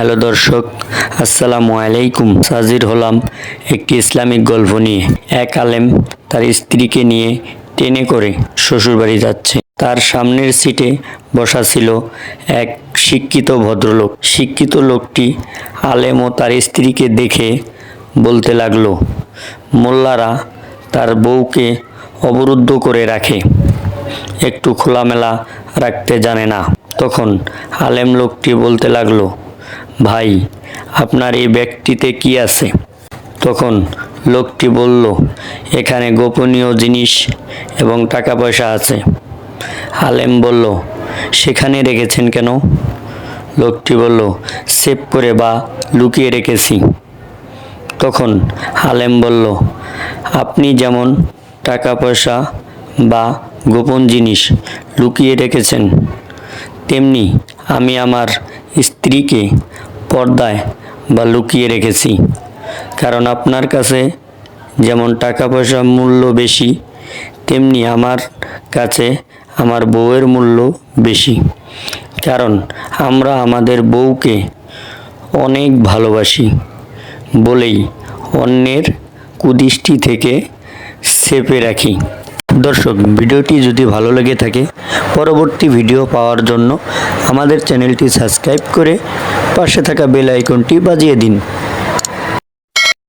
Hello দর্শক, আসসালামু আলাইকুম। হাজির হলাম একটি ইসলামিক গল্প নিয়ে। এক আলেম তার স্ত্রীকে নিয়ে ট্রেনে করে শ্বশুরবাড়ি যাচ্ছে। তার সামনের সিটে বসা ছিল এক শিক্ষিত ভদ্রলোক। শিক্ষিত লোকটি আলেম ও তার স্ত্রীকে দেখে বলতে লাগল, মোল্লারা তার বউকে অবরুদ্ধ করে রাখে। একটু খোলামেলা রাখতে জানে না। তখন আলেম লোকটি বলতে লাগল ভাই, আপনার এই ব্যক্তিতে কি আছে? তখন লোকটি বলল, এখানে গোপনীয় জিনিস এবং টাকা পয়সা আছে। আলেম বলল, সেখানে রেখেছেন কেন? লোকটি বলল, সেভ করে বা লুকিয়ে রেখেছি। তখন আলেম বলল, আপনি যেমন টাকা পয়সা বা গোপন জিনিস লুকিয়ে রেখেছেন, তেমনি আমি আমার স্ত্রীকে পর্দায় বা লুকিয়ে রেখেছি। কারণ আপনার কাছে যেমন টাকা পয়সা মূল্য বেশি, তেমনি আমার কাছে আমার বউয়ের মূল্য বেশি। কারণ আমরা আমাদের বউকে অনেক ভালোবাসি বলেই অন্যের কুদৃষ্টি থেকে সেপে রাখি। দর্শক, ভিডিওটি যদি ভালো লেগে থাকে পরবর্তী ভিডিও পাওয়ার জন্য আমাদের চ্যানেলটি সাবস্ক্রাইব করে পাশে থাকা বেল আইকনটি বাজিয়ে দিন।